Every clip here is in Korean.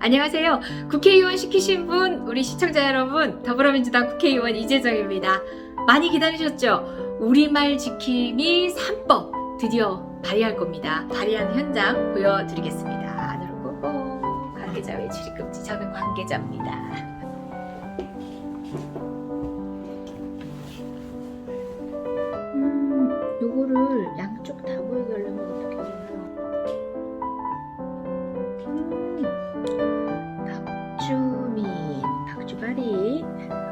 안녕하세요. 국회의원 시키신 분, 우리 시청자 여러분, 더불어민주당 국회의원 이재정입니다. 많이 기다리셨죠? 우리말 지킴이 3법 드디어 발의할 겁니다. 발의하는 현장 보여드리겠습니다. 안으로 고고 관계자 외출입 금지. 저는 관계자입니다.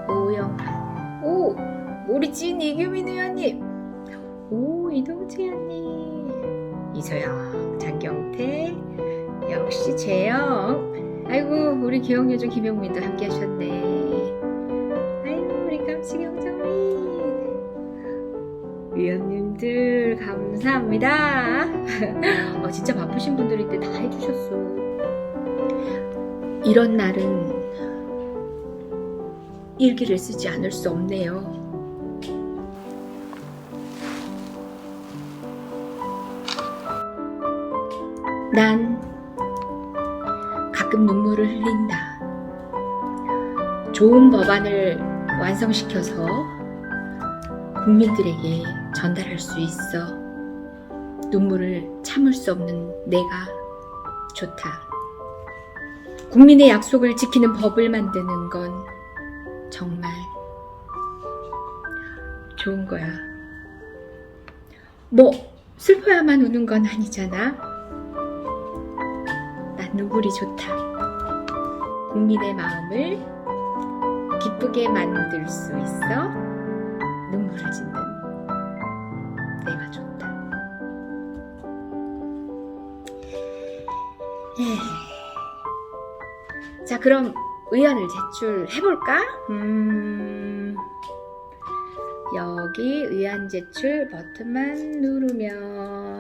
오영환, 오, 모리찐 이규민 의원님, 오, 이동재 의원님, 이소영, 장경태, 역시 재영, 아이고, 우리 기억 요정 김용민도 함께 하셨네. 아이고, 우리 깜찍이 홍정민. 위원님들 감사합니다. 어, 진짜 바쁘신 분들인데 다 해주셨어. 이런 날은 일기를 쓰지 않을 수 없네요. 난 가끔 눈물을 흘린다. 좋은 법안을 완성시켜서 국민들에게 전달할 수 있어 눈물을 참을 수 없는 내가 좋다. 국민의 약속을 지키는 법을 만드는 건 정말 좋은 거야. 뭐 슬퍼야만 우는 건 아니잖아. 난 눈물이 좋다. 국민의 마음을 기쁘게 만들 수 있어 눈물을 짓는 내가 좋다. 에이. 자, 그럼 의안을 제출해볼까? 음, 여기 의안 제출 버튼만 누르면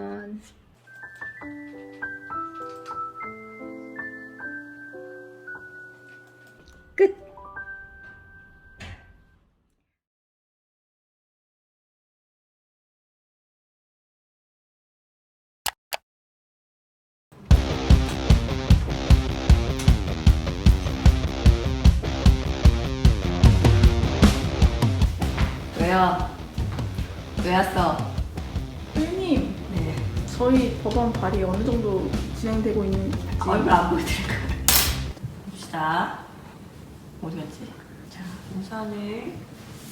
왜요? 왜 왔어? 선생님, 네. 저희 법안 발의 어느 정도 진행되고 있는지 얼굴 안 보여드릴 거예요. 봅시다. 어디 갔지? 자, 우선은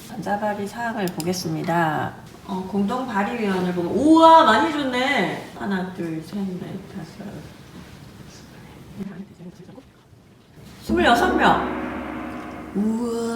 전자발의 사항을 보겠습니다. 어, 공동 발의위원을 보면 우와 많이 줬네. 하나, 둘, 셋, 넷, 다섯. 스물여섯 명. 우와.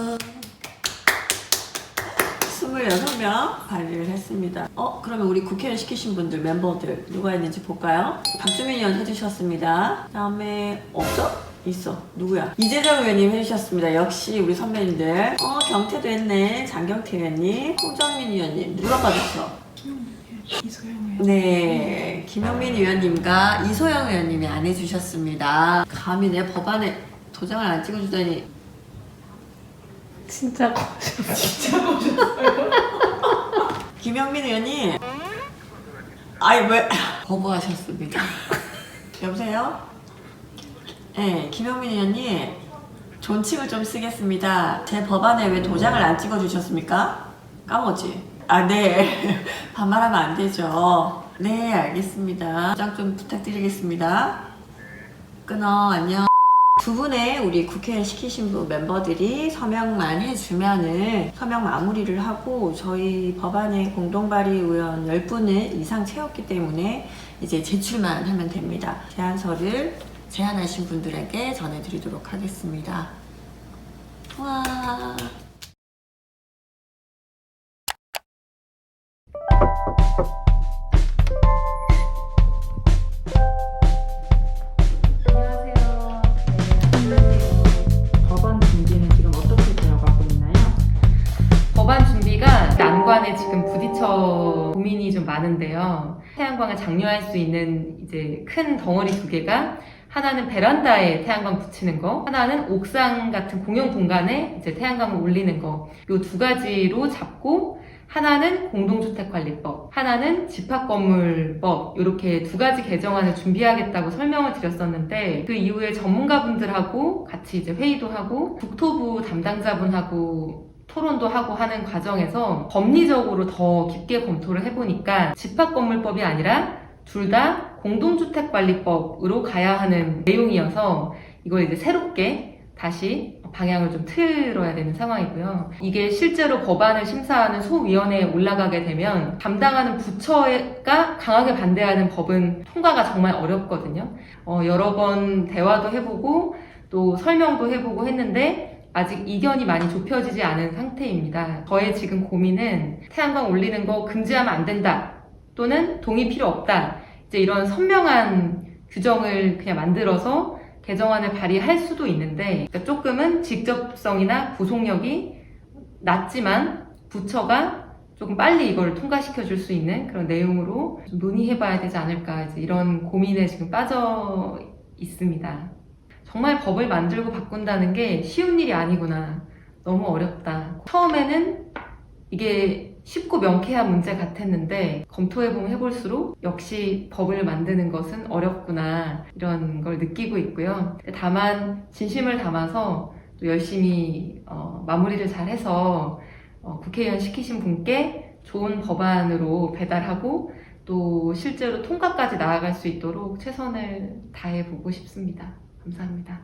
26명 발의를 했습니다. 어, 그러면 우리 국회의원 시키신 분들, 멤버들 누가 있는지 볼까요? 박주민 의원 해주셨습니다. 그 다음에, 없어? 있어. 누구야? 이재정 의원님 해주셨습니다. 역시 우리 선배님들. 어, 경태도 했네. 장경태 의원님. 홍정민 의원님. 누가 받았어? 이소영 네. 김영민 의원님과 이소영 의원님이 안 해주셨습니다. 감히 내 법안에 도장을 안 찍어주다니. 진짜 거셨 진짜 거셨어요. 김영민 의원님. 아이 왜 거부하셨습니다. 여보세요? 네, 김영민 의원님. 존칭을 좀 쓰겠습니다. 제 법안에 왜 도장을 안 찍어주셨습니까? 까먹었지? 아, 네. 반말하면 안 되죠. 네, 알겠습니다. 도장 좀 부탁드리겠습니다. 끊어, 안녕. 두 분의 우리 국회 시키신 분 멤버들이 서명만 해주면은 서명 마무리를 하고 저희 법안의 공동발의 의원 10분을 이상 채웠기 때문에 이제 제출만 하면 됩니다. 제안서를 제안하신 분들에게 전해드리도록 하겠습니다. 와. 많은데요. 태양광을 장려할 수 있는 이제 큰 덩어리 두 개가 하나는 베란다에 태양광 붙이는 거, 하나는 옥상 같은 공용 공간에 이제 태양광을 올리는 거. 요 두 가지로 잡고 하나는 공동주택관리법, 하나는 집합건물법 이렇게 두 가지 개정안을 준비하겠다고 설명을 드렸었는데 그 이후에 전문가분들하고 같이 이제 회의도 하고 국토부 담당자분하고 토론도 하고 하는 과정에서 법리적으로 더 깊게 검토를 해보니까 집합건물법이 아니라 둘 다 공동주택관리법으로 가야 하는 내용이어서 이걸 이제 새롭게 다시 방향을 좀 틀어야 되는 상황이고요. 이게 실제로 법안을 심사하는 소위원회에 올라가게 되면 담당하는 부처가 강하게 반대하는 법은 통과가 정말 어렵거든요. 어, 여러 번 대화도 해보고 또 설명도 해보고 했는데 아직 이견이 많이 좁혀지지 않은 상태입니다. 저의 지금 고민은 태양광 올리는 거 금지하면 안 된다. 또는 동의 필요 없다. 이제 이런 선명한 규정을 그냥 만들어서 개정안을 발의할 수도 있는데 그러니까 조금은 직접성이나 구속력이 낮지만 부처가 조금 빨리 이걸 통과시켜 줄 수 있는 그런 내용으로 좀 논의해 봐야 되지 않을까 이런 고민에 지금 빠져 있습니다. 정말 법을 만들고 바꾼다는 게 쉬운 일이 아니구나. 너무 어렵다. 처음에는 이게 쉽고 명쾌한 문제 같았는데 검토해보면 해볼수록 역시 법을 만드는 것은 어렵구나 이런 걸 느끼고 있고요. 다만 진심을 담아서 또 열심히 어, 마무리를 잘해서 어, 국회의원 시키신 분께 좋은 법안으로 배달하고 또 실제로 통과까지 나아갈 수 있도록 최선을 다해보고 싶습니다. 감사합니다.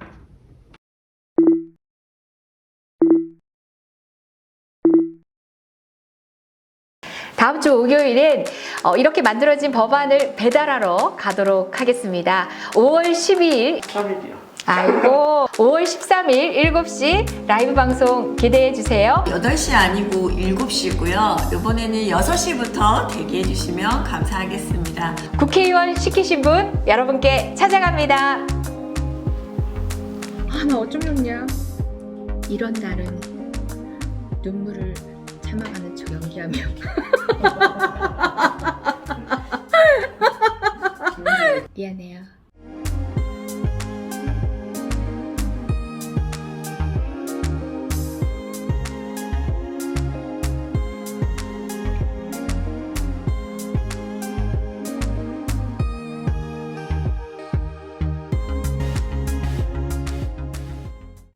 다음 주 목요일엔 어, 이렇게 만들어진 법안을 배달하러 가도록 하겠습니다. 5월 12일 3일이요. 아이고 5월 13일 7시 라이브 방송 기대해 주세요. 8시 아니고 7시고요. 이번에는 6시부터 대기해 주시면 감사하겠습니다. 국회의원 시키신 분 여러분께 찾아갑니다. 아, 나 어쩜 좋냐. 이런 날은 눈물을 참아가는 척 연기하며 미안해요.